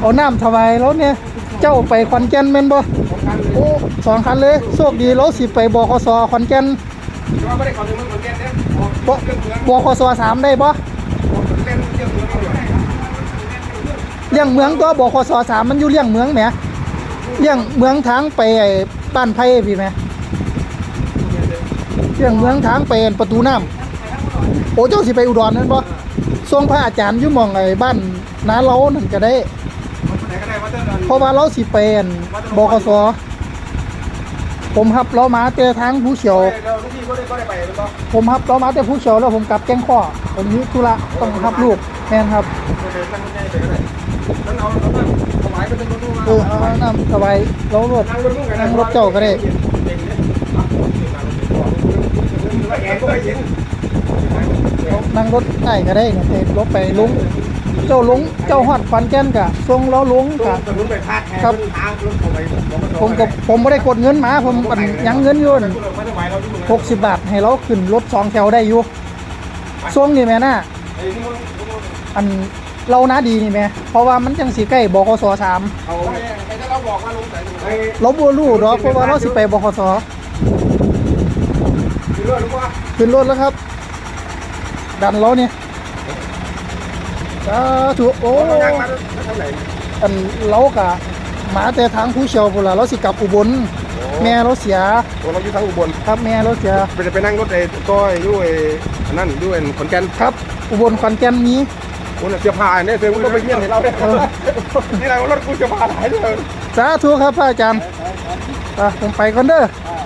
เอาน้ำถวายแล้วเนี่ย เจ้าไปขอนแก่นแม่นบ่โอ้สองคันเลยโชคดีเราสิไปบคสขอนแก่นว่าไม่ได้เข้าถึงเมืองขอนแก่นเนี่ยบ่บคสสามได้บ่เล่นเที่ยวเมืองเขาอยู่เลี้ยงเมืองตัวบคสสามมันอยู่เลี้ยงเมืองแหมเลี้ยงเมืองทางไปไอ้บ้านไผ่พี่แหมเลี้ยงเมืองทางไปประตูน้ำโอ้เจ้าสิไปอุดรนั่นบ่ทรงพระอาจารย์อยู่หมองไอ้บ้านนาเรานั่นก็ได้ไหนก็ได้ว่า เพราะว่าเราสิไปอั่นบกสผมหับเรามาเจอทางผู้เฉียวเราลูกพี่ก็ได้ก็ได้ไปแล้วผมหับเรามาแต่ผู้เฉียวแล้วผมกลับแก้งข้อผมนี้ธุระต้องหับลูกแม่นครับเดินนั่งง่ายไปก็ได้นั่นเอาเราก็ถวายไปเป็นรถตู้มาเออเอาน้ำสบายเรารถนั่งรถตู้กันนั่งรถเจ้าก็ได้แอนก็ไม่เห็น นั่งรถได้ก็ได้เนี่ยเต็มรถไปลุง เจ้าลุงเจ้าฮอดฟันแก่นกะทรงเราลุงตู้กะถนนไปพาดแทนทางรถเข้าไปผมกับผมไม่ได้กดเงินมาผมอันยังเงินอยู่ไม่ได้ไหวเราอยู่หกสิบบาทให้เราขึ้นรถสองแถวได้อยู่ช่วงนี้แม่น่ะไอ้นี่มันอันเรานะดีนี่แม่เพราะว่ามันจังสีใกล้บคสสามเอาไอ้ถ้าเราบอกว่าลุงใส่ไอ้เราบัวรู้ดอกเพราะว่าเราสิไปบคสคือเรื่องรู้ว่าขึ้นรถแล้วครับ ดันเราเนี่ยสาธุโอ้เรานั่งมาทางไหนอันเรากะมาแต่ทางผู้เชี่ยวพุ่นล่ะเราสิกลับอุบล แม่เราเสียโอ้เราอยู่ทางอุบลครับแม่เราเสียไปจะไปนั่งรถไอ้ก้อยด้วยนั่นด้วยขอนแก่นครับ อุบลขอนแก่นมีโอ้เสื้อผ้าเนี่ยเสื้อมันก็ไปเยี่ยมให้เราเนี่ยนี่เรารถกูเสื้อผ้าหลายเลยสาธุครับพระอาจารย์อะผมไปก่อนเด้อไป